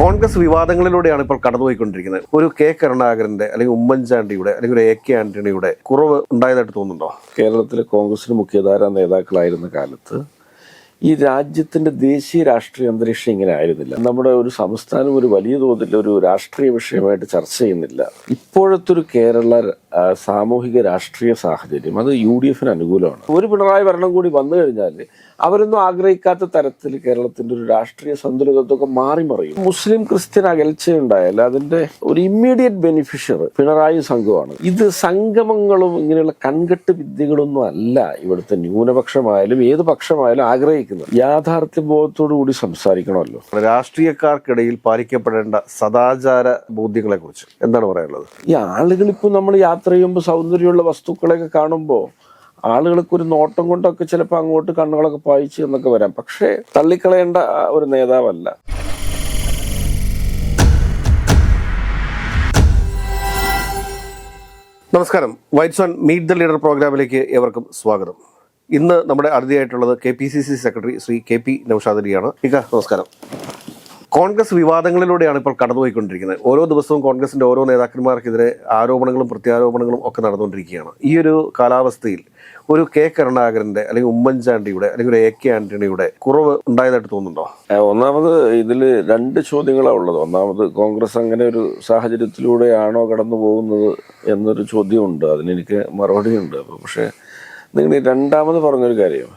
കോൺഗ്രസ് വിവാദങ്ങളിലൂടെയാണ് ഇപ്പോൾ കടന്നുപോയിക്കൊണ്ടിരിക്കുന്നത്. ഒരു കെ കരുണാകരന്റെ അല്ലെങ്കിൽ ഉമ്മൻചാണ്ടിയുടെ അല്ലെങ്കിൽ ഒരു എ കെ ആന്റണിയുടെ കുറവ് ഉണ്ടായതായിട്ട് തോന്നുന്നുണ്ടോ? കേരളത്തിലെ കോൺഗ്രസിന് മുഖ്യധാര നേതാക്കളായിരുന്ന കാലത്ത് ഈ രാജ്യത്തിന്റെ ദേശീയ രാഷ്ട്രീയ അന്തരീക്ഷം ഇങ്ങനെ ആയിരുന്നില്ല. നമ്മുടെ ഒരു സംസ്ഥാനം ഒരു വലിയ തോതിൽ ഒരു രാഷ്ട്രീയ വിഷയമായിട്ട് ചർച്ച ചെയ്യുന്നില്ല. ഇപ്പോഴത്തെ ഒരു കേരള സാമൂഹിക രാഷ്ട്രീയ സാഹചര്യം അത് യു ഡി എഫിന് അനുകൂലമാണ്. ഒരു പിണറായി ഭരണം കൂടി വന്നു കഴിഞ്ഞാൽ അവരൊന്നും ആഗ്രഹിക്കാത്ത തരത്തിൽ കേരളത്തിന്റെ ഒരു രാഷ്ട്രീയ സന്തുലിതത്വമൊക്കെ മാറി മറിയും മുസ്ലിം ക്രിസ്ത്യൻ അകൽച്ചയുണ്ടായാൽ അതിന്റെ ഒരു ഇമ്മീഡിയറ്റ് ബെനിഫിഷ്യർ പിണറായി സംഘമാണ്. ഇത് സംഗമങ്ങളും ഇങ്ങനെയുള്ള കൺകെട്ട് വിദ്യകളൊന്നും അല്ല ഇവിടുത്തെ ന്യൂനപക്ഷമായാലും ഏത് പക്ഷമായാലും ആഗ്രഹിക്കുന്നത്. യാഥാർത്ഥ്യ ബോധത്തോടു കൂടി സംസാരിക്കണമല്ലോ. രാഷ്ട്രീയക്കാർക്കിടയിൽ പാലിക്കപ്പെടേണ്ട സദാചാര ബോധ്യങ്ങളെ കുറിച്ച് എന്താണ് പറയാനുള്ളത്? ഈ ആളുകൾ ഇപ്പോൾ നമ്മൾ യാത്ര ചെയ്യുമ്പോൾ സൗന്ദര്യമുള്ള വസ്തുക്കളെയൊക്കെ കാണുമ്പോൾ ആളുകൾക്ക് ഒരു നോട്ടം കൊണ്ടൊക്കെ ചിലപ്പോൾ അങ്ങോട്ട് കണ്ണുകളൊക്കെ പായിച്ച് എന്നൊക്കെ വരാം. പക്ഷേ തള്ളിക്കളയേണ്ട ഒരു നേതാവല്ല. നമസ്കാരം. Whites on meet the leader പ്രോഗ്രാമിലേക്ക് ഏവർക്കും സ്വാഗതം. ഇന്ന് നമ്മുടെ അതിഥിയായിട്ടുള്ളത് K P C C secretary Shri K P Noushad അലിയാണ്. ഇക്ക നമസ്കാരം. കോൺഗ്രസ് വിവാദങ്ങളിലൂടെയാണ് ഇപ്പോൾ കടന്നുപോയിക്കൊണ്ടിരിക്കുന്നത്. ഓരോ ദിവസവും കോൺഗ്രസിന്റെ ഓരോ നേതാക്കന്മാർക്കെതിരെ ആരോപണങ്ങളും പ്രത്യാരോപണങ്ങളും ഒക്കെ നടന്നുകൊണ്ടിരിക്കുകയാണ്. ഈ ഒരു കാലാവസ്ഥയിൽ ഒരു കെ കരുണാകരന്റെ അല്ലെങ്കിൽ ഉമ്മൻചാണ്ടിയുടെ അല്ലെങ്കിൽ ഒരു എ കെ ആന്റണിയുടെ കുറവ് ഉണ്ടായതായിട്ട് തോന്നുന്നുണ്ടോ? ഒന്നാമത് ഇതിൽ രണ്ട് ചോദ്യങ്ങളാണ് ഉള്ളത്. ഒന്നാമത് കോൺഗ്രസ് അങ്ങനെ ഒരു സാഹചര്യത്തിലൂടെയാണോ കടന്നു പോകുന്നത് എന്നൊരു ചോദ്യമുണ്ട്. അതിനെനിക്ക് മറുപടിയുണ്ട്. അപ്പോൾ പക്ഷേ നിങ്ങൾ രണ്ടാമത് പറഞ്ഞൊരു കാര്യം.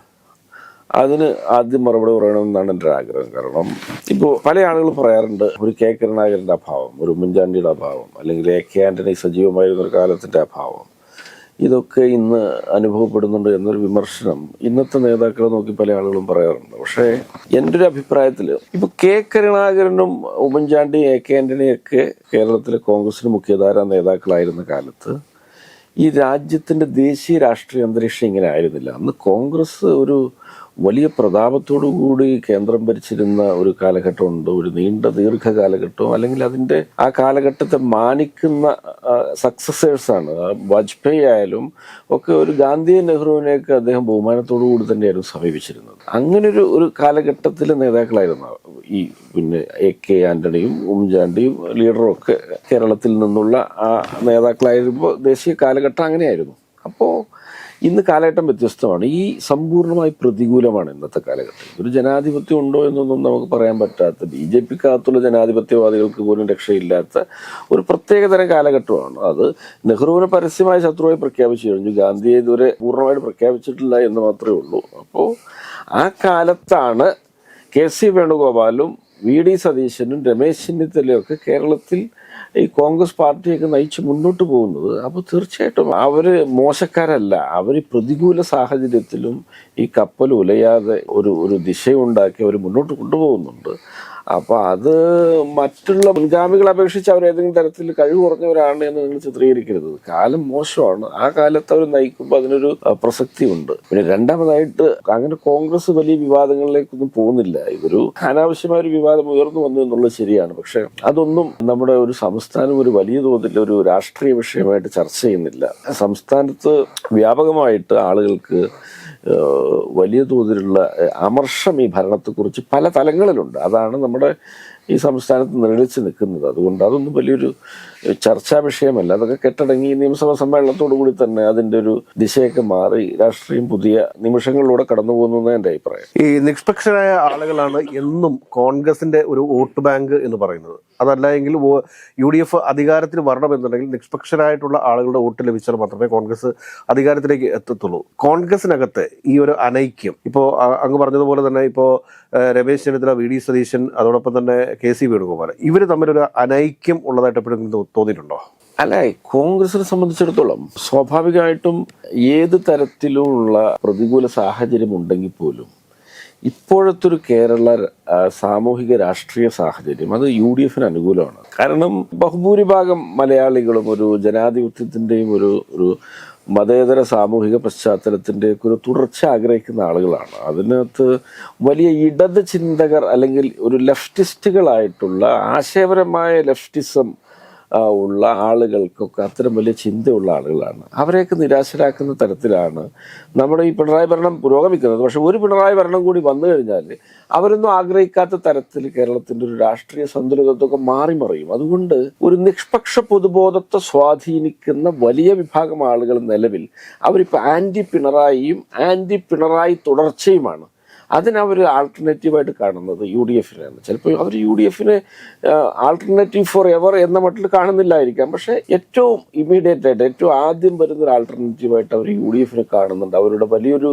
അതിന് ആദ്യം മറുപടി പറയണമെന്നാണ് എന്റെ ആഗ്രഹം. കാരണം ഇപ്പോൾ പല ആളുകൾ പറയാറുണ്ട് ഒരു കെ കരുണാകരന്റെ അഭാവം ഒരു ഉമ്മൻചാണ്ടിയുടെ അഭാവം അല്ലെങ്കിൽ എ കെ ആന്റണി സജീവമായിരുന്ന ഒരു കാലത്തിന്റെ അഭാവം. ഇതൊക്കെ ഇന്ന് അനുഭവപ്പെടുന്നുണ്ട് എന്നൊരു വിമർശനം ഇന്നത്തെ നേതാക്കളെ നോക്കി പല ആളുകളും പറയാറുണ്ട്. പക്ഷേ എന്റെ ഒരു അഭിപ്രായത്തിൽ ഇപ്പൊ കെ കരുണാകരനും ഉമ്മൻചാണ്ടി എ കെ ആന്റണിയൊക്കെ കേരളത്തിലെ കോൺഗ്രസിന് മുഖ്യധാരാ നേതാക്കളായിരുന്ന കാലത്ത് ഈ രാജ്യത്തിന്റെ ദേശീയ രാഷ്ട്രീയ അന്തരീക്ഷം ഇങ്ങനെ ആയിരുന്നില്ല. അന്ന് കോൺഗ്രസ് ഒരു വലിയ പ്രതാപത്തോടുകൂടി കേന്ദ്രം ഭരിച്ചിരുന്ന ഒരു കാലഘട്ടമുണ്ട്. ഒരു നീണ്ട ദീർഘകാലഘട്ടവും അല്ലെങ്കിൽ അതിന്റെ ആ കാലഘട്ടത്തെ മാനിക്കുന്ന സക്സസേഴ്സ് ആണ്. ആ വാജ്പേയി ആയാലും ഒക്കെ ഒരു ഗാന്ധിയെ നെഹ്റുവിനെയൊക്കെ അദ്ദേഹം ബഹുമാനത്തോടു കൂടി തന്നെയായിരുന്നു സമീപിച്ചിരുന്നത്. അങ്ങനൊരു ഒരു കാലഘട്ടത്തിലെ നേതാക്കളായിരുന്നു ഈ പിന്നെ എ കെ ആന്റണിയും ഉമ്മൻചാണ്ടിയും ലീഡറും ഒക്കെ കേരളത്തിൽ നിന്നുള്ള ആ നേതാക്കളായിരുമ്പോൾ ദേശീയ കാലഘട്ടം അങ്ങനെയായിരുന്നു. അപ്പോൾ ഇന്ന് കാലഘട്ടം വ്യത്യസ്തമാണ്. ഈ സമ്പൂർണമായി പ്രതികൂലമാണ് ഇന്നത്തെ കാലഘട്ടം. ഒരു ജനാധിപത്യം ഉണ്ടോ എന്നൊന്നും നമുക്ക് പറയാൻ പറ്റാത്ത ബി ജെ പിക്കകത്തുള്ള ജനാധിപത്യവാദികൾക്ക് പോലും രക്ഷയില്ലാത്ത ഒരു പ്രത്യേകതരം കാലഘട്ടമാണ് അത്. നെഹ്റുവിനെ പരസ്യമായ ശത്രുവായി പ്രഖ്യാപിച്ചു കഴിഞ്ഞു. ഗാന്ധിയെ ഇതുവരെ പൂർണമായിട്ട് പ്രഖ്യാപിച്ചിട്ടില്ല എന്ന് മാത്രമേ ഉള്ളൂ. അപ്പോൾ ആ കാലത്താണ് കെ സി വേണുഗോപാലും വി ഡി സതീശനും രമേശ് ചെന്നിത്തലയൊക്കെ കേരളത്തിൽ ഈ കോൺഗ്രസ് പാർട്ടിയൊക്കെ നയിച്ച് മുന്നോട്ട് പോകുന്നത് അപ്പോൾ തീർച്ചയായിട്ടും അവർ മോശക്കാരല്ല. അവർ പ്രതികൂല സാഹചര്യത്തിലും ഈ കപ്പൽ ഉലയാതെ ഒരു ഒരു ദിശയുണ്ടാക്കി അവർ മുന്നോട്ട് കൊണ്ടുപോകുന്നുണ്ട്. അപ്പോൾ അത് മറ്റുള്ള മുൻഗാമികളെ അപേക്ഷിച്ച് അവർ ഏതെങ്കിലും തരത്തിൽ കഴിവ് കുറഞ്ഞവരാണ് എന്ന് നിങ്ങൾ ചിത്രീകരിക്കരുത്. കാലം മോശമാണ്. ആ കാലത്ത് അവർ നയിക്കുമ്പോൾ അതിനൊരു പ്രസക്തി ഉണ്ട് പിന്നെ രണ്ടാമതായിട്ട് അങ്ങനെ കോൺഗ്രസ് വലിയ വിവാദങ്ങളിലേക്കൊന്നും പോകുന്നില്ല. ഇതൊരു അനാവശ്യമായ ഒരു വിവാദം ഉയർന്നു വന്നു എന്നുള്ളത് ശരിയാണ്. പക്ഷെ അതൊന്നും നമ്മുടെ ഒരു സംസ്ഥാനം ഒരു വലിയ തോതിൽ ഒരു രാഷ്ട്രീയ വിഷയമായിട്ട് ചർച്ച ചെയ്യുന്നില്ല. സംസ്ഥാനത്ത് വ്യാപകമായിട്ട് ആളുകൾക്ക് വലിയ തോതിലുള്ള അമർഷം ഈ ഭരണത്തെക്കുറിച്ച് പല തലങ്ങളിലുണ്ട്. അതാണ് നമ്മുടെ ഈ സംസ്ഥാനത്ത് നിഴലിച്ച് നിൽക്കുന്നത്. അതുകൊണ്ട് അതൊന്നും വലിയൊരു ചർച്ചാ വിഷയമല്ല. അതൊക്കെ കെട്ടടങ്ങി നിയമസഭാ സമ്മേളനത്തോടു കൂടി തന്നെ അതിന്റെ ഒരു ദിശയൊക്കെ മാറി രാഷ്ട്രീയം പുതിയ നിമിഷങ്ങളിലൂടെ കടന്നു പോകുന്നു എന്റെ അഭിപ്രായം. ഈ നിഷ്പക്ഷരായ ആളുകളാണ് എന്നും കോൺഗ്രസിന്റെ ഒരു വോട്ട് ബാങ്ക് എന്ന് പറയുന്നത്. അതല്ല എങ്കിൽ യു ഡി എഫ് അധികാരത്തിൽ വരണമെന്നുണ്ടെങ്കിൽ നിഷ്പക്ഷരായിട്ടുള്ള ആളുകളുടെ വോട്ട് ലഭിച്ചാൽ മാത്രമേ കോൺഗ്രസ് അധികാരത്തിലേക്ക് എത്തത്തുള്ളൂ. കോൺഗ്രസിനകത്ത് ഈ ഒരു അനൈക്യം ഇപ്പോൾ അങ്ങ് പറഞ്ഞതുപോലെ തന്നെ ഇപ്പോൾ രമേശ് ചെന്നിത്തല വി ഡി സതീശൻ അതോടൊപ്പം തന്നെ കെ സി വേണുഗോപാൽ ഇവർ തമ്മിലൊരു അനൈക്യം ഉള്ളതായിട്ട് എപ്പോഴും തോന്നിയിട്ടുണ്ടോ? അല്ല കോൺഗ്രസിനെ സംബന്ധിച്ചിടത്തോളം സ്വാഭാവികമായിട്ടും ഏത് തരത്തിലുള്ള പ്രതികൂല സാഹചര്യം ഉണ്ടെങ്കിൽ പോലും ഇപ്പോഴത്തെ ഒരു കേരള സാമൂഹിക രാഷ്ട്രീയ സാഹചര്യം അത് യു ഡി എഫിന് അനുകൂലമാണ്. കാരണം ബഹുഭൂരിഭാഗം മലയാളികളും ഒരു ജനാധിപത്യത്തിന്റെയും ഒരു ഒരു മതേതര സാമൂഹിക പശ്ചാത്തലത്തിന്റെയൊക്കെ ഒരു തുടർച്ച ആഗ്രഹിക്കുന്ന ആളുകളാണ്. അതിനകത്ത് വലിയ ഇടത് ചിന്തകർ അല്ലെങ്കിൽ ഒരു ലെഫ്റ്റിസ്റ്റുകളായിട്ടുള്ള ആശയപരമായ ലെഫ്റ്റിസം ഉള്ള ആളുകൾക്കൊക്കെ അത്തരം വലിയ ചിന്തയുള്ള ആളുകളാണ്. അവരെയൊക്കെ നിരാശരാക്കുന്ന തരത്തിലാണ് നമ്മുടെ ഈ പിണറായി ഭരണം പുരോഗമിക്കുന്നത്. പക്ഷെ ഒരു പിണറായി ഭരണം കൂടി വന്നു കഴിഞ്ഞാൽ അവരൊന്നും ആഗ്രഹിക്കാത്ത തരത്തിൽ കേരളത്തിന്റെ ഒരു രാഷ്ട്രീയ സന്തുലിതത്വമൊക്കെ മാറി മറിയും അതുകൊണ്ട് ഒരു നിഷ്പക്ഷ പൊതുബോധത്തെ സ്വാധീനിക്കുന്ന വലിയ വിഭാഗം ആളുകൾ നിലവിൽ അവരിപ്പോൾ ആന്റി പിണറായിയും ആന്റി പിണറായി തുടർച്ചയുമാണ്. അതിനവർ ആൾട്ടർനേറ്റീവായിട്ട് കാണുന്നത് യു ഡി എഫിനെയാണ് ചിലപ്പോൾ അവർ യു ഡി എഫിന് ആൾട്ടർനേറ്റീവ് ഫോർ എവർ എന്ന മട്ടിൽ കാണുന്നില്ലായിരിക്കാം. പക്ഷേ ഏറ്റവും ഇമ്മീഡിയറ്റ് ആയിട്ട് ഏറ്റവും ആദ്യം വരുന്ന ഒരു ആൾട്ടർനേറ്റീവായിട്ട് അവർ യു ഡി എഫിനെ കാണുന്നുണ്ട്. അവരുടെ വലിയൊരു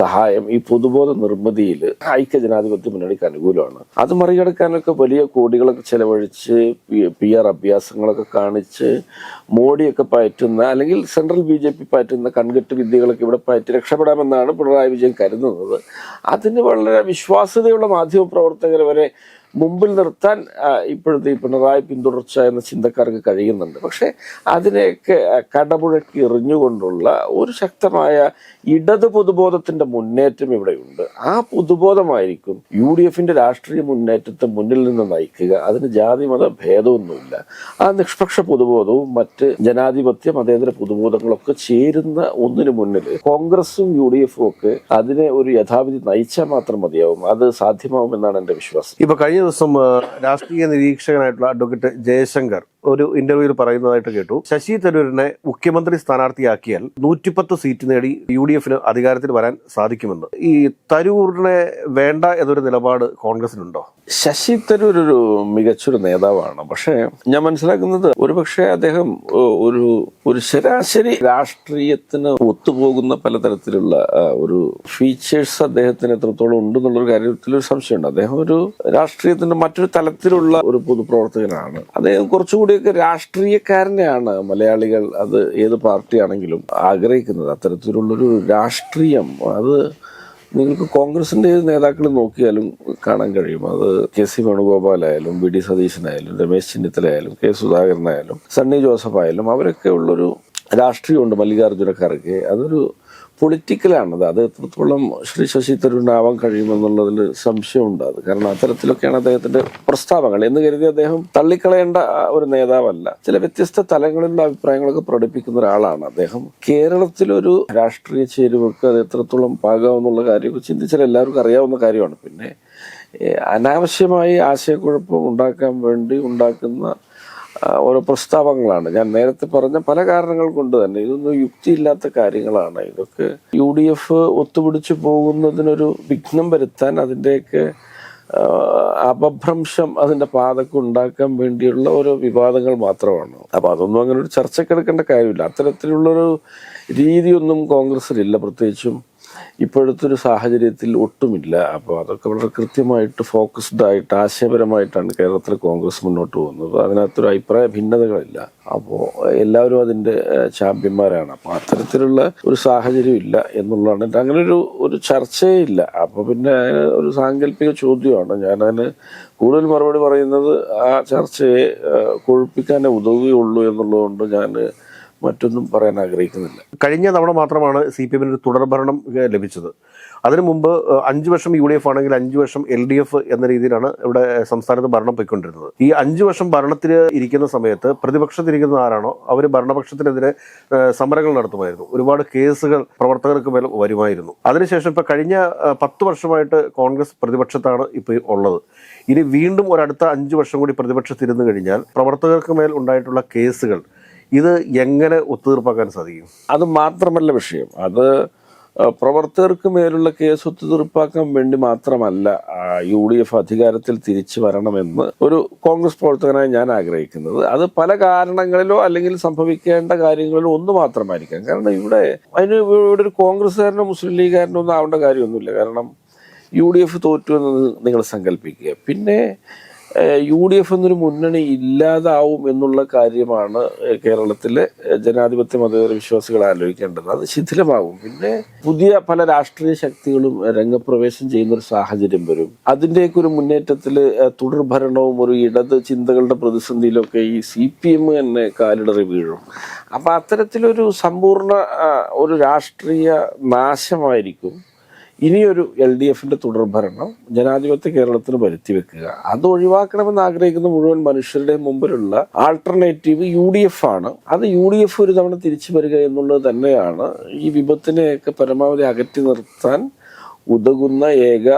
സഹായം ഈ പൊതുബോധ നിർമ്മിതിയിൽ ഐക്യ ജനാധിപത്യ മുന്നണിക്ക് അനുകൂലമാണ്. അത് മറികടക്കാനൊക്കെ വലിയ കോടികളൊക്കെ ചെലവഴിച്ച് പി ആർ അഭ്യാസങ്ങളൊക്കെ കാണിച്ച് മോഡിയൊക്കെ പയറ്റുന്ന അല്ലെങ്കിൽ സെൻട്രൽ ബി ജെ പി പയറ്റുന്ന കൺകെട്ട് വിദ്യകളൊക്കെ ഇവിടെ പയറ്റി രക്ഷപ്പെടാമെന്നാണ് പിണറായി വിജയൻ കരുതുന്നത്. അതിന് വളരെ വിശ്വാസ്യതയുള്ള മാധ്യമ പ്രവർത്തകർ വരെ മുമ്പിൽ നിർത്താൻ ഇപ്പോഴത്തെ ഈ പിണറായി പിന്തുടർച്ച എന്ന ചിന്തക്കാർക്ക് കഴിയുന്നുണ്ട്. പക്ഷേ അതിനെയൊക്കെ കടപുഴക്കി എറിഞ്ഞുകൊണ്ടുള്ള ഒരു ശക്തമായ ഇടത് പൊതുബോധത്തിന്റെ മുന്നേറ്റം ഇവിടെയുണ്ട്. ആ പൊതുബോധമായിരിക്കും യു ഡി എഫിന്റെ രാഷ്ട്രീയ മുന്നേറ്റത്തെ മുന്നിൽ നിന്ന് നയിക്കുക. അതിന് ജാതി മത ഭേദമൊന്നുമില്ല. ആ നിഷ്പക്ഷ പൊതുബോധവും മറ്റ് ജനാധിപത്യ മതേതര പൊതുബോധങ്ങളൊക്കെ ചേരുന്ന ഒന്നിനു മുന്നിൽ കോൺഗ്രസും യു ഡി എഫും ഒക്കെ അതിനെ ഒരു യഥാവിധി നയിച്ചാൽ മാത്രം മതിയാവും. അത് സാധ്യമാവുമെന്നാണ് എന്റെ വിശ്വാസം. ഇപ്പൊ കഴിഞ്ഞ ദിവസം രാഷ്ട്രീയ നിരീക്ഷകനായിട്ടുള്ള അഡ്വക്കേറ്റ് ജയശങ്കർ ഒരു ഇന്റർവ്യൂവിൽ പറയുന്നതായിട്ട് കേട്ടു. ശശി തരൂരിനെ മുഖ്യമന്ത്രി സ്ഥാനാർത്ഥിയാക്കിയാൽ നൂറ്റിപ്പത്ത് സീറ്റ് നേടി യു ഡി എഫിന് അധികാരത്തിൽ വരാൻ സാധിക്കുമെന്ന്. ഈ തരൂരിനെ വേണ്ട എന്നൊരു നിലപാട് കോൺഗ്രസിനുണ്ടോ? ശശി തരൂർ ഒരു മികച്ചൊരു നേതാവാണ്. പക്ഷേ ഞാൻ മനസ്സിലാക്കുന്നത് ഒരുപക്ഷെ അദ്ദേഹം ഒരു ഒരു ശരാശരി രാഷ്ട്രീയത്തിന് ഒത്തുപോകുന്ന പലതരത്തിലുള്ള ഒരു ഫീച്ചേഴ്സ് അദ്ദേഹത്തിന് എത്രത്തോളം ഉണ്ടെന്നുള്ളൊരു കാര്യത്തിൽ ഒരു സംശയമുണ്ട്. അദ്ദേഹം ഒരു രാഷ്ട്രീയത്തിന്റെ മറ്റൊരു തലത്തിലുള്ള ഒരു പൊതുപ്രവർത്തകനാണ്. അദ്ദേഹം കുറച്ചുകൂടിയൊക്കെ രാഷ്ട്രീയക്കാരനെയാണ് മലയാളികൾ അത് ഏത് പാർട്ടിയാണെങ്കിലും ആഗ്രഹിക്കുന്നത്. അത്തരത്തിലുള്ളൊരു രാഷ്ട്രീയം അത് നിങ്ങൾക്ക് കോൺഗ്രസിന്റെ ഏത് നേതാക്കൾ നോക്കിയാലും കാണാൻ കഴിയും. അത് കെ സി വേണുഗോപാലായാലും വി ഡി സതീശനായാലും രമേശ് ചെന്നിത്തലയായാലും കെ സുധാകരനായാലും സണ്ണി ജോസഫ് ആയാലും അവരൊക്കെ ഉള്ളൊരു രാഷ്ട്രീയമുണ്ട് മല്ലികാർജുന ഖർഗെ അതൊരു പൊളിറ്റിക്കലാണത് അത് എത്രത്തോളം ശ്രീ ശശി തരൂരിനാവാൻ കഴിയുമെന്നുള്ളതിൽ സംശയമുണ്ട് അത്. കാരണം അത്തരത്തിലൊക്കെയാണ് അദ്ദേഹത്തിന്റെ പ്രസ്താവങ്ങൾ എന്ന് കരുതി അദ്ദേഹം തള്ളിക്കളയേണ്ട ഒരു നേതാവല്ല. ചില വ്യത്യസ്ത തലങ്ങളിലുള്ള അഭിപ്രായങ്ങളൊക്കെ പ്രകടിപ്പിക്കുന്ന ഒരാളാണ് അദ്ദേഹം. കേരളത്തിലൊരു രാഷ്ട്രീയ ചേരുവക്ക് അത് എത്രത്തോളം പാകാമെന്നുള്ള കാര്യമൊക്കെ ചിന്തിച്ചാൽ എല്ലാവർക്കും അറിയാവുന്ന കാര്യമാണ്. പിന്നെ അനാവശ്യമായി ആശയക്കുഴപ്പം ഉണ്ടാക്കാൻ വേണ്ടി ഉണ്ടാക്കുന്ന ഓരോ പ്രസ്താവങ്ങളാണ്. ഞാൻ നേരത്തെ പറഞ്ഞ പല കാരണങ്ങൾ കൊണ്ട് തന്നെ ഇതൊന്നും യുക്തിയില്ലാത്ത കാര്യങ്ങളാണ്. ഇതൊക്കെ യു ഡി എഫ് ഒത്തുപിടിച്ചു പോകുന്നതിനൊരു വിഘ്നം വരുത്താൻ അതിന്റെയൊക്കെ അപഭ്രംശം അതിന്റെ പാതക്ക് ഉണ്ടാക്കാൻ വേണ്ടിയുള്ള ഓരോ വിവാദങ്ങൾ മാത്രമാണ്. അപ്പം അതൊന്നും അങ്ങനെ ഒരു ചർച്ചക്കെടുക്കേണ്ട കാര്യമില്ല. അത്തരത്തിലുള്ളൊരു രീതിയൊന്നും കോൺഗ്രസ്സിലില്ല പ്രത്യേകിച്ചും ഇപ്പോഴത്തെ ഒരു സാഹചര്യത്തിൽ ഒട്ടുമില്ല. അപ്പോൾ അതൊക്കെ വളരെ കൃത്യമായിട്ട് ഫോക്കസ്ഡ് ആയിട്ട് ആശയപരമായിട്ടാണ് കേരളത്തിലെ കോൺഗ്രസ് മുന്നോട്ട് പോകുന്നത്. അതിനകത്തൊരു അഭിപ്രായ ഭിന്നതകളില്ല. അപ്പോൾ എല്ലാവരും അതിന്റെ ചാമ്പ്യന്മാരാണ്. അപ്പോൾ അത്തരത്തിലുള്ള ഒരു സാഹചര്യം ഇല്ല എന്നുള്ളതാണ്. എന്റെ അങ്ങനെ ഒരു ഒരു ചർച്ചയേ ഇല്ല അപ്പോൾ പിന്നെ ഒരു സാങ്കല്പിക ചോദ്യമാണ്. ഞാനതിന് കൂടുതൽ മറുപടി പറയുന്നത് ആ ചർച്ചയെ കൊഴുപ്പിക്കാനേ ഉതവുകയുള്ളൂ എന്നുള്ളതുകൊണ്ട് ഞാൻ മറ്റൊന്നും പറയാൻ ആഗ്രഹിക്കുന്നില്ല. കഴിഞ്ഞ തവണ മാത്രമാണ് സി പി എമ്മിന് ഒരു തുടർഭരണം ലഭിച്ചത്. അതിനു മുമ്പ് അഞ്ചു വർഷം യു ഡി എഫ് ആണെങ്കിൽ അഞ്ച് വർഷം എൽ ഡി എഫ് എന്ന രീതിയിലാണ് ഇവിടെ സംസ്ഥാനത്ത് ഭരണം പോയിക്കൊണ്ടിരുന്നത്. ഈ അഞ്ച് വർഷം ഭരണത്തിൽ ഇരിക്കുന്ന സമയത്ത് പ്രതിപക്ഷത്തിരിക്കുന്ന ആരാണോ അവർ ഭരണപക്ഷത്തിനെതിരെ സമരങ്ങൾ നടത്തുമായിരുന്നു. ഒരുപാട് കേസുകൾ പ്രവർത്തകർക്ക് മേൽ വരുമായിരുന്നു. അതിനുശേഷം ഇപ്പൊ കഴിഞ്ഞ പത്ത് വർഷമായിട്ട് കോൺഗ്രസ് പ്രതിപക്ഷത്താണ് ഇപ്പോൾ ഉള്ളത്. ഇനി വീണ്ടും ഒരടുത്ത അഞ്ച് വർഷം കൂടി പ്രതിപക്ഷത്തിരുന്നു കഴിഞ്ഞാൽ പ്രവർത്തകർക്ക് മേൽ ഉണ്ടായിട്ടുള്ള കേസുകൾ ഇത് എങ്ങനെ ഒത്തുതീർപ്പാക്കാൻ സാധിക്കും? അത് മാത്രമല്ല വിഷയം. അത് പ്രവർത്തകർക്ക് മേലുള്ള കേസ് ഒത്തുതീർപ്പാക്കാൻ വേണ്ടി മാത്രമല്ല യു ഡി എഫ് അധികാരത്തിൽ തിരിച്ചു വരണമെന്ന് ഒരു കോൺഗ്രസ് പ്രവർത്തകനായി ഞാൻ ആഗ്രഹിക്കുന്നത്. അത് പല കാരണങ്ങളിലോ അല്ലെങ്കിൽ സംഭവിക്കേണ്ട കാര്യങ്ങളിലോ ഒന്ന് മാത്രമായിരിക്കാം. കാരണം ഇവിടെ അതിന് ഇവിടെ ഒരു കോൺഗ്രസ്സുകാരനോ മുസ്ലിം ലീഗുകാരനോ ഒന്നും ആവേണ്ട കാര്യമൊന്നുമില്ല. കാരണം യു ഡി എഫ് തോറ്റു എന്ന് നിങ്ങൾ സങ്കല്പിക്കുക. പിന്നെ യു ഡി എഫ് എന്നൊരു മുന്നണി ഇല്ലാതാവും എന്നുള്ള കാര്യമാണ് കേരളത്തിലെ ജനാധിപത്യ മതേതര വിശ്വാസികൾ ആലോചിക്കേണ്ടത്. അത് ശിഥിലമാകും. പിന്നെ പുതിയ പല രാഷ്ട്രീയ ശക്തികളും രംഗപ്രവേശം ചെയ്യുന്ന ഒരു സാഹചര്യം വരും. അതിന്റെയൊക്കെ ഒരു മുന്നേറ്റത്തിൽ തുടർഭരണവും ഒരു ഇടത് ചിന്തകളുടെ പ്രതിസന്ധിയിലൊക്കെ ഈ സി പി എം തന്നെ കാലിടറി വീഴും. അപ്പം അത്തരത്തിലൊരു സമ്പൂർണ ഒരു രാഷ്ട്രീയ നാശമായിരിക്കും. ഇനിയൊരു എൽ ഡി എഫിന്റെ തുടർഭരണം ജനാധിപത്യ കേരളത്തിന് വരുത്തി വെക്കുക അത് ഒഴിവാക്കണമെന്ന് ആഗ്രഹിക്കുന്ന മുഴുവൻ മനുഷ്യരുടെ മുമ്പിലുള്ള ആൾട്ടർനേറ്റീവ് യു ഡി എഫ് ആണ്. അത് യു ഡി എഫ് ഒരു തവണ തിരിച്ചു വരിക എന്നുള്ളത് തന്നെയാണ് ഈ വിപത്തിനെയൊക്കെ പരമാവധി അകറ്റി നിർത്താൻ ഉതകുന്ന ഏക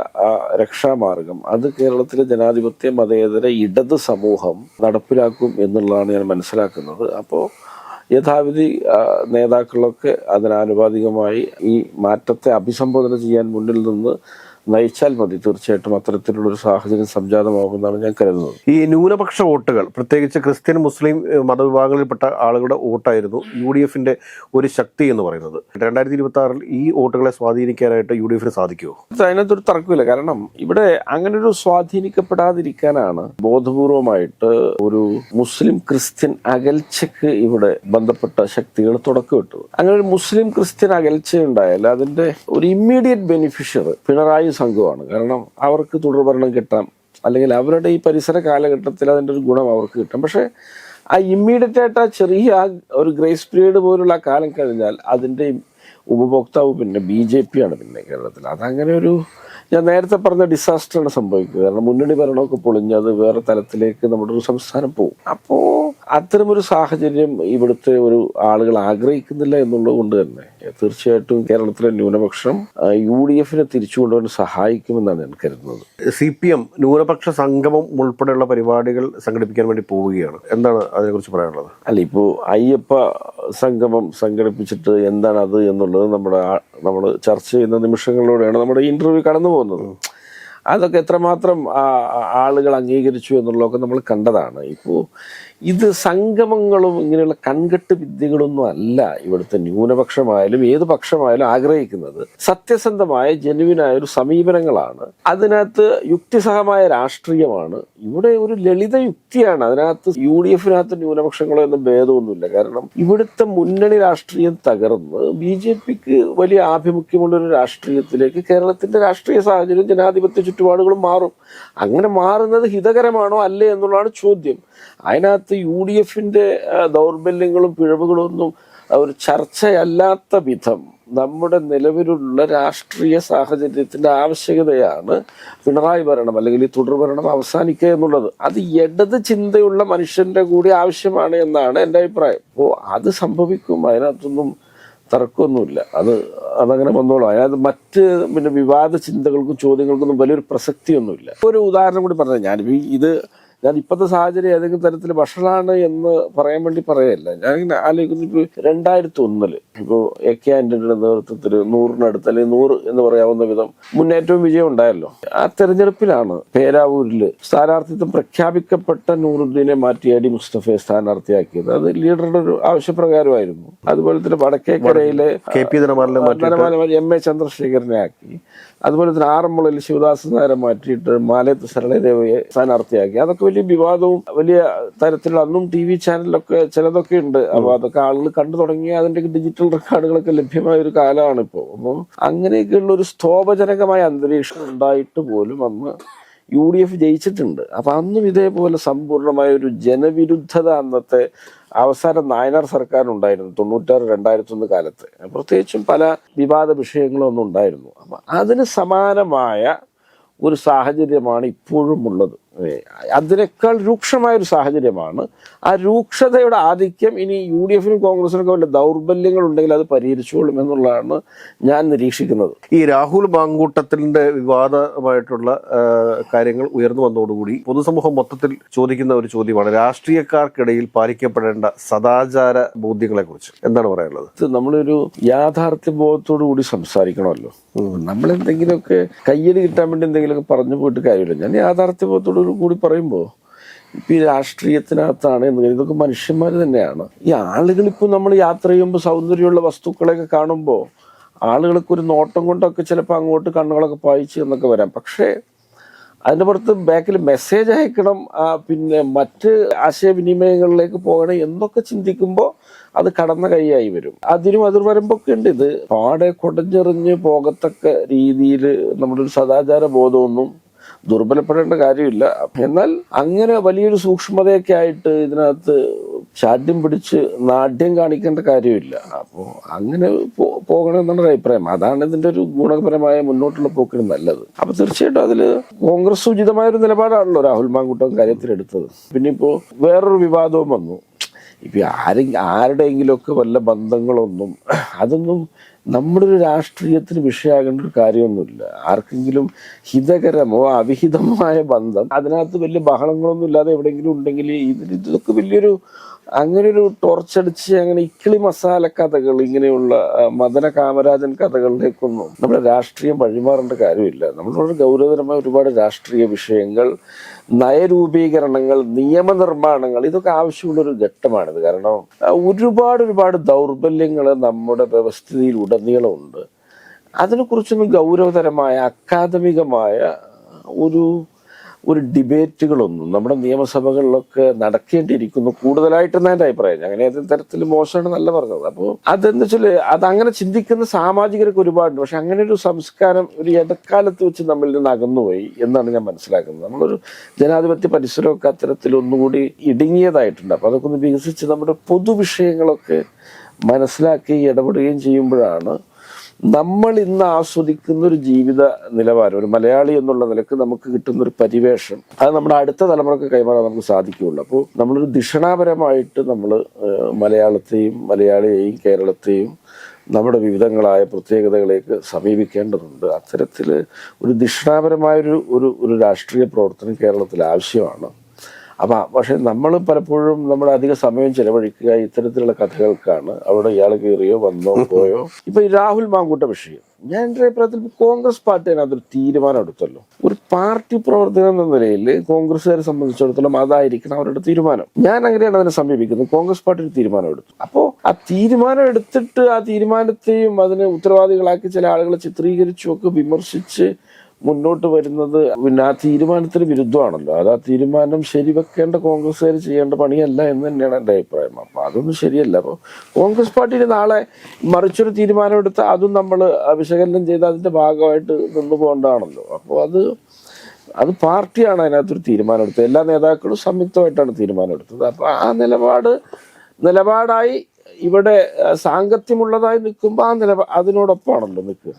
രക്ഷാമാർഗം. അത് കേരളത്തിലെ ജനാധിപത്യ മതേതര ഇടത് സമൂഹം നടപ്പിലാക്കും എന്നുള്ളതാണ് ഞാൻ മനസ്സിലാക്കുന്നത്. അപ്പോൾ യഥാവിധി നേതാക്കളൊക്കെ അതിനാനുപാതികമായി ഈ മാറ്റത്തെ അഭിസംബോധന ചെയ്യാൻ മുന്നിൽ നിന്ന് നയിച്ചാൽ മതി. തീർച്ചയായിട്ടും അത്തരത്തിലുള്ളൊരു സാഹചര്യം സംജാതമാകുമെന്നാണ് ഞാൻ കരുതുന്നത്. ഈ ന്യൂനപക്ഷ വോട്ടുകൾ പ്രത്യേകിച്ച് ക്രിസ്ത്യൻ മുസ്ലിം മതവിഭാഗങ്ങളിൽപ്പെട്ട ആളുകളുടെ വോട്ടായിരുന്നു യു ഡി എഫിന്റെ ഒരു ശക്തി എന്ന് പറയുന്നത്. രണ്ടായിരത്തി ഇരുപത്തി ആറിൽ ഈ വോട്ടുകളെ സ്വാധീനിക്കാനായിട്ട് യു ഡി എഫിന് സാധിക്കുമോ അതിനകത്തൊരു തർക്കമില്ല. കാരണം ഇവിടെ അങ്ങനെ ഒരു സ്വാധീനിക്കപ്പെടാതിരിക്കാനാണ് ബോധപൂർവമായിട്ട് ഒരു മുസ്ലിം ക്രിസ്ത്യൻ അകൽച്ചയ്ക്ക് ഇവിടെ ബന്ധപ്പെട്ട ശക്തികൾ തുടക്കമിട്ടത്. അങ്ങനെ ഒരു മുസ്ലിം ക്രിസ്ത്യൻ അകൽച്ച ഉണ്ടായാൽ അതിന്റെ ഒരു ഇമ്മീഡിയറ്റ് ബെനിഫിഷ്യർ പിണറായി സംഘമാണ്. കാരണം അവർക്ക് തുടർഭരണം കിട്ടാം. അല്ലെങ്കിൽ അവരുടെ ഈ പരിസര കാലഘട്ടത്തിൽ അതിന്റെ ഒരു ഗുണം അവർക്ക് കിട്ടും. പക്ഷേ ആ ഇമ്മീഡിയറ്റ് ആയിട്ട് ആ ചെറിയ ആ ഒരു ഗ്രേസ് പീരീഡ് പോലുള്ള ആ കാലം കഴിഞ്ഞാൽ അതിന്റെ ഉപഭോക്താവ് പിന്നെ ബി ജെ പി ആണ് പിന്നെ കേരളത്തിൽ. അതങ്ങനെ ഒരു ഞാൻ നേരത്തെ പറഞ്ഞ ഡിസാസ്റ്ററാണ് സംഭവിക്കുക. കാരണം മുന്നണി ഭരണമൊക്കെ പൊളിഞ്ഞ് അത് വേറെ തലത്തിലേക്ക് നമ്മുടെ ഒരു സംസ്ഥാനം പോകും. അപ്പോൾ അത്തരമൊരു സാഹചര്യം ഇവിടുത്തെ ഒരു ആളുകൾ ആഗ്രഹിക്കുന്നില്ല എന്നുള്ളത് കൊണ്ട് തന്നെ തീർച്ചയായിട്ടും കേരളത്തിലെ ന്യൂനപക്ഷം യു ഡി എഫിനെ തിരിച്ചു കൊണ്ടുവരാൻ സഹായിക്കുമെന്നാണ് ഞാൻ കരുതുന്നത്. സി പി എം ന്യൂനപക്ഷ സംഗമം ഉൾപ്പെടെയുള്ള പരിപാടികൾ സംഘടിപ്പിക്കാൻ വേണ്ടി പോവുകയാണ്. എന്താണ് അതിനെക്കുറിച്ച് പറയാനുള്ളത്? അല്ല ഇപ്പോൾ അയ്യപ്പ സംഗമം സംഘടിപ്പിച്ചിട്ട് എന്താണ് അത് എന്നുള്ളത് നമ്മുടെ നമ്മൾ ചർച്ച ചെയ്യുന്ന നിമിഷങ്ങളിലൂടെയാണ് നമ്മുടെ ഇന്റർവ്യൂ കടന്നു പോകുന്നത്. അതൊക്കെ എത്രമാത്രം ആളുകൾ അംഗീകരിച്ചു എന്നുള്ളതൊക്കെ നമ്മൾ കണ്ടതാണ്. ഇപ്പോൾ ഇത് സംഗമങ്ങളും ഇങ്ങനെയുള്ള കൺകെട്ട് വിദ്യകളൊന്നും അല്ല ഇവിടുത്തെ ന്യൂനപക്ഷമായാലും ഏത് പക്ഷമായാലും ആഗ്രഹിക്കുന്നത്. സത്യസന്ധമായ ജനുവിനായ ഒരു സമീപനങ്ങളാണ്. അതിനകത്ത് യുക്തിസഹമായ രാഷ്ട്രീയമാണ്. ഇവിടെ ഒരു ലളിത യുക്തിയാണ്. അതിനകത്ത് യു ഡി എഫിനകത്ത് ന്യൂനപക്ഷങ്ങളോ എന്നും ഭേദമൊന്നുമില്ല. കാരണം ഇവിടുത്തെ മുന്നണി രാഷ്ട്രീയം തകർന്ന് ബി ജെ പിക്ക് വലിയ ആഭിമുഖ്യമുള്ള ഒരു രാഷ്ട്രീയത്തിലേക്ക് കേരളത്തിന്റെ രാഷ്ട്രീയ സാഹചര്യം ജനാധിപത്യ ചുറ്റുപാടുകളും മാറും. അങ്ങനെ മാറുന്നത് ഹിതകരമാണോ അല്ലേ എന്നുള്ളതാണ് ചോദ്യം. അതിനകത്ത് യു ഡി എഫിന്റെ ദൗർബല്യങ്ങളും പിഴവുകളും ഒന്നും ഒരു ചർച്ചയല്ലാത്ത വിധം നമ്മുടെ നിലവിലുള്ള രാഷ്ട്രീയ സാഹചര്യത്തിന്റെ ആവശ്യകതയാണ് പിണറായി ഭരണം അല്ലെങ്കിൽ ഈ തുടർഭരണം അവസാനിക്കുക എന്നുള്ളത്. അത് ഇടത് ചിന്തയുള്ള മനുഷ്യന്റെ കൂടി ആവശ്യമാണ് എന്നാണ് എന്റെ അഭിപ്രായം. അപ്പോൾ അത് സംഭവിക്കും അതിനകത്തൊന്നും തർക്കമൊന്നുമില്ല. അത് അതങ്ങനെ വന്നോളൂ. അതായത് മറ്റ് പിന്നെ വിവാദ ചിന്തകൾക്കും ചോദ്യങ്ങൾക്കൊന്നും വലിയൊരു പ്രസക്തിയൊന്നുമില്ല. ഒരു ഉദാഹരണം കൂടി പറഞ്ഞാൽ ഞാൻ ഇത് ഞാൻ ഇപ്പോഴത്തെ സാഹചര്യം ഏതെങ്കിലും തരത്തിൽ വഷളാണ് എന്ന് പറയാൻ വേണ്ടി പറയല്ല. ഞാൻ ആലോചിക്കുന്നു. ഇപ്പോൾ രണ്ടായിരത്തി ഒന്നിൽ ഇപ്പോൾ എ കെ ആന്റണിയുടെ നേതൃത്വത്തിൽ നൂറിനടുത്ത് അല്ലെങ്കിൽ നൂറ് എന്ന് പറയാവുന്ന വിധം മുന്നേറ്റവും വിജയം ഉണ്ടായല്ലോ. ആ തെരഞ്ഞെടുപ്പിലാണ് പേരാവൂരിൽ സ്ഥാനാർത്ഥിത്വം പ്രഖ്യാപിക്കപ്പെട്ട നൂറുദ്ദീനെ മാറ്റി അടി മുസ്തഫയെ സ്ഥാനാർത്ഥിയാക്കിയത്. അത് ലീഡറുടെ ഒരു ആവശ്യപ്രകാരമായിരുന്നു. അതുപോലെ തന്നെ വടക്കേക്കരയിലെ എം എ ചന്ദ്രശേഖരനെ ആക്കി. അതുപോലെ തന്നെ ആറന്മുളയിൽ ശിവദാസൻ നേരെ മാറ്റിയിട്ട് മാലയത്ത് സരളദേവയെ സ്ഥാനാർത്ഥിയാക്കി. അതൊക്കെ വലിയ വിവാദവും വലിയ തരത്തിലുള്ള അന്നും ടി വി ചാനലിലൊക്കെ ചിലതൊക്കെ ഉണ്ട്. അപ്പൊ അതൊക്കെ ആളുകൾ കണ്ടു തുടങ്ങി അതിന്റെ ഡിജിറ്റൽ റെക്കോർഡുകളൊക്കെ ലഭ്യമായ ഒരു കാലമാണ് ഇപ്പോൾ അപ്പം അങ്ങനെയൊക്കെയുള്ള ഒരു സ്തോഭജനകമായ അന്തരീക്ഷം ഉണ്ടായിട്ട് പോലും അന്ന് യു ഡി എഫ് ജയിച്ചിട്ടുണ്ട്. അപ്പൊ അന്നും ഇതേപോലെ സമ്പൂർണമായ ഒരു ജനവിരുദ്ധത അന്നത്തെ അവസാനം നായനാർ സർക്കാരിനുണ്ടായിരുന്നു തൊണ്ണൂറ്റാറ് രണ്ടായിരത്തി ഒന്ന് കാലത്ത്. പ്രത്യേകിച്ചും പല വിവാദ വിഷയങ്ങളും ഒന്നും ഉണ്ടായിരുന്നു അപ്പൊ അതിന് സമാനമായ ഒരു സാഹചര്യമാണ് ഇപ്പോഴും ഉള്ളത്. അതിനേക്കാൾ രൂക്ഷമായ ഒരു സാഹചര്യമാണ്. ആ രൂക്ഷതയുടെ ആധിക്യം ഇനി യു ഡി എഫിനും കോൺഗ്രസിനൊക്കെ വല്ല ദൗർബല്യങ്ങൾ ഉണ്ടെങ്കിൽ അത് പരിഹരിച്ചോളും എന്നുള്ളതാണ് ഞാൻ നിരീക്ഷിക്കുന്നത്. ഈ രാഹുൽ മാങ്കൂട്ടത്തിന്റെ വിവാദമായിട്ടുള്ള കാര്യങ്ങൾ ഉയർന്നു വന്നതോടുകൂടി പൊതുസമൂഹം മൊത്തത്തിൽ ചോദിക്കുന്ന ഒരു ചോദ്യമാണ്. രാഷ്ട്രീയക്കാർക്കിടയിൽ പാലിക്കപ്പെടേണ്ട സദാചാര ബോധ്യങ്ങളെ കുറിച്ച് എന്താണ് പറയാനുള്ളത്? നമ്മളൊരു യാഥാർത്ഥ്യ ബോധത്തോടു കൂടി സംസാരിക്കണമല്ലോ. നമ്മളെന്തെങ്കിലുമൊക്കെ കയ്യിൽ കയ്യടി കിട്ടാൻ വേണ്ടി എന്തെങ്കിലുമൊക്കെ പറഞ്ഞു പോയിട്ട് കാര്യമില്ല. ഞാൻ യാഥാർത്ഥ്യ കൂടി പറയുമ്പോൾ ഇപ്പം ഈ രാഷ്ട്രീയത്തിനകത്താണ് എന്ന് ഇതൊക്കെ മനുഷ്യന്മാർ തന്നെയാണ്. ഈ ആളുകളിപ്പോൾ നമ്മൾ യാത്ര ചെയ്യുമ്പോൾ സൗന്ദര്യമുള്ള വസ്തുക്കളെയൊക്കെ കാണുമ്പോൾ ആളുകൾക്ക് ഒരു നോട്ടം കൊണ്ടൊക്കെ ചിലപ്പോൾ അങ്ങോട്ട് കണ്ണുകളൊക്കെ പായിച്ച് എന്നൊക്കെ വരാം. പക്ഷേ അതിന്റെ പുറത്ത് ബാക്കിൽ മെസ്സേജ് അയക്കണം പിന്നെ മറ്റ് ആശയവിനിമയങ്ങളിലേക്ക് പോകണം എന്നൊക്കെ ചിന്തിക്കുമ്പോൾ അത് കടന്ന കൈയായി വരും. അതിനും അതിർ വരുമ്പൊക്കെ ഉണ്ട് ഇത്. പാടെ കൊടഞ്ഞെറിഞ്ഞ് പോകത്തക്ക രീതിയിൽ നമ്മുടെ ഒരു സദാചാര ബോധമൊന്നും ദുർബലപ്പെടേണ്ട കാര്യമില്ല. എന്നാൽ അങ്ങനെ വലിയൊരു സൂക്ഷ്മതയൊക്കെ ആയിട്ട് ഇതിനകത്ത് ശാഠ്യം പിടിച്ച് നാട്യം കാണിക്കേണ്ട കാര്യമില്ല. അപ്പോൾ അങ്ങനെ പോകണമെന്നാണ് ഒരു അഭിപ്രായം. അതാണ് ഇതിന്റെ ഒരു ഗുണപരമായ മുന്നോട്ടുള്ള പോക്കിന് നല്ലത്. അപ്പൊ തീർച്ചയായിട്ടും അതിൽ കോൺഗ്രസ് ഉചിതമായ ഒരു നിലപാടാണല്ലോ രാഹുൽ മാങ്കൂട്ടം കാര്യത്തിൽ എടുത്തത് പിന്നെ ഇപ്പോൾ വേറൊരു വിവാദവും വന്നു. ഇപ്പൊ ആരെങ്കിലും ആരുടെയെങ്കിലുമൊക്കെ വല്ല ബന്ധങ്ങളൊന്നും അതൊന്നും നമ്മുടെ ഒരു രാഷ്ട്രീയത്തിന് വിഷയമാകേണ്ട ഒരു കാര്യമൊന്നുമില്ല. ആർക്കെങ്കിലും ഹിതകരമോ അവിഹിതമായ ബന്ധം അതിനകത്ത് വലിയ ബഹളങ്ങളൊന്നും ഇല്ലാതെ എവിടെയെങ്കിലും ഉണ്ടെങ്കിൽ ഇതിൽ ഇതൊക്കെ വലിയൊരു അങ്ങനെ ഒരു ടോർച്ചടിച്ച് അങ്ങനെ ഇക്കിളി മസാല കഥകൾ ഇങ്ങനെയുള്ള മദന കാമരാജൻ കഥകളിലേക്കൊന്നും നമ്മുടെ രാഷ്ട്രീയം വഴിമാറേണ്ട കാര്യമില്ല. നമ്മൾ ഗൗരവതരമായ ഒരുപാട് രാഷ്ട്രീയ വിഷയങ്ങൾ നയരൂപീകരണങ്ങൾ നിയമനിർമ്മാണങ്ങൾ ഇതൊക്കെ ആവശ്യമുള്ളൊരു ഘട്ടമാണിത്. കാരണം ഒരുപാട് ഒരുപാട് ദൗർബല്യങ്ങൾ നമ്മുടെ വ്യവസ്ഥിതിയിൽ ഉടനീളമുണ്ട് അതിനെക്കുറിച്ചൊന്നും ഗൗരവതരമായ അക്കാദമികമായ ഒരു ഒരു ഡിബേറ്റുകളൊന്നും നമ്മുടെ നിയമസഭകളിലൊക്കെ നടക്കേണ്ടിയിരിക്കുന്നു കൂടുതലായിട്ടെന്ന് എന്റെ അഭിപ്രായം. അങ്ങനെ ഏത് തരത്തിൽ മോശമാണ് നല്ല പറഞ്ഞത്. അപ്പോൾ അതെന്ന് വെച്ചാൽ അതങ്ങനെ ചിന്തിക്കുന്ന സാമാജികരൊക്കെ ഒരുപാടുണ്ട്. പക്ഷെ അങ്ങനെ ഒരു സംസ്കാരം ഒരു ഇടക്കാലത്ത് വെച്ച് നമ്മളിൽ നിന്ന് അകന്നുപോയി എന്നാണ് ഞാൻ മനസ്സിലാക്കുന്നത്. നമ്മളൊരു ജനാധിപത്യ പരിസരമൊക്കെ അത്തരത്തിൽ ഒന്നുകൂടി ഇടുങ്ങിയതായിട്ടുണ്ട്. അപ്പോൾ അതൊക്കെ ഒന്ന് വികസിച്ച് നമ്മുടെ പൊതുവിഷയങ്ങളൊക്കെ മനസ്സിലാക്കി ഇടപെടുകയും ചെയ്യുമ്പോഴാണ് നമ്മൾ ഇന്ന് ആസ്വദിക്കുന്ന ഒരു ജീവിത നിലവാരം ഒരു മലയാളി എന്നുള്ള നിലയ്ക്ക് നമുക്ക് കിട്ടുന്ന ഒരു പരിവേഷം അത് നമ്മുടെ അടുത്ത തലമുറയ്ക്ക് കൈമാറാൻ നമുക്ക് സാധിക്കുകയുള്ളൂ. അപ്പോൾ നമ്മളൊരു ദിഷണാപരമായിട്ട് നമ്മൾ മലയാളത്തെയും മലയാളിയെയും കേരളത്തെയും നമ്മുടെ വിവിധങ്ങളായ പ്രത്യേകതകളേക്ക് സമീപിക്കേണ്ടതുണ്ട്. അത്തരത്തിൽ ഒരു ദിഷണാപരമായൊരു ഒരു ഒരു രാഷ്ട്രീയ പ്രവർത്തനം കേരളത്തിൽ ആവശ്യമാണ്. അപ്പം പക്ഷെ നമ്മൾ പലപ്പോഴും നമ്മൾ അധിക സമയം ചെലവഴിക്കുക ഇത്തരത്തിലുള്ള കഥകൾക്കാണ്. അവിടെ ഇയാൾ കയറിയോ വന്നോ പോയോ? ഇപ്പൊ ഈ രാഹുൽ മാങ്കൂട്ട വിഷയം. ഞാൻ എന്റെ അഭിപ്രായത്തിൽ കോൺഗ്രസ് പാർട്ടി അതിനകത്തൊരു തീരുമാനം എടുത്തല്ലോ. ഒരു പാർട്ടി പ്രവർത്തകൻ എന്ന നിലയിൽ കോൺഗ്രസ്സുകാരെ സംബന്ധിച്ചിടത്തോളം അതായിരിക്കണം അവരുടെ തീരുമാനം. ഞാൻ അങ്ങനെയാണ് അതിനെ സമീപിക്കുന്നത്. കോൺഗ്രസ് പാർട്ടി ഒരു തീരുമാനം എടുത്തു. അപ്പോൾ ആ തീരുമാനം എടുത്തിട്ട് ആ തീരുമാനത്തെയും അതിനെ ഉത്തരവാദികളാക്കി ചില ആളുകളെ ചിത്രീകരിച്ചു ഒക്കെ വിമർശിച്ച് മുന്നോട്ട് വരുന്നത് പിന്നെ ആ തീരുമാനത്തിന് വിരുദ്ധമാണല്ലോ. അത് ആ തീരുമാനം ശരിവെക്കേണ്ട കോൺഗ്രസ്സുകാർ ചെയ്യേണ്ട പണിയല്ല എന്ന് തന്നെയാണ് എന്റെ അഭിപ്രായം. അപ്പൊ അതൊന്നും ശരിയല്ല. അപ്പോൾ കോൺഗ്രസ് പാർട്ടിയിൽ നാളെ മറിച്ചൊരു തീരുമാനം എടുത്താൽ അതും നമ്മൾ വിശകലനം ചെയ്ത് അതിന്റെ ഭാഗമായിട്ട് നിന്നു പോകേണ്ടതാണല്ലോ. അപ്പോൾ അത് അത് പാർട്ടിയാണ് അതിനകത്തൊരു തീരുമാനം എടുത്തത്. എല്ലാ നേതാക്കളും സംയുക്തമായിട്ടാണ് തീരുമാനം എടുത്തത്. അപ്പോൾ ആ നിലപാട് നിലപാടായി ഇവിടെ സാങ്കത്യമുള്ളതായി നിൽക്കുമ്പോൾ ആ നിലപാ അതിനോടൊപ്പമാണല്ലോ നിൽക്കുക.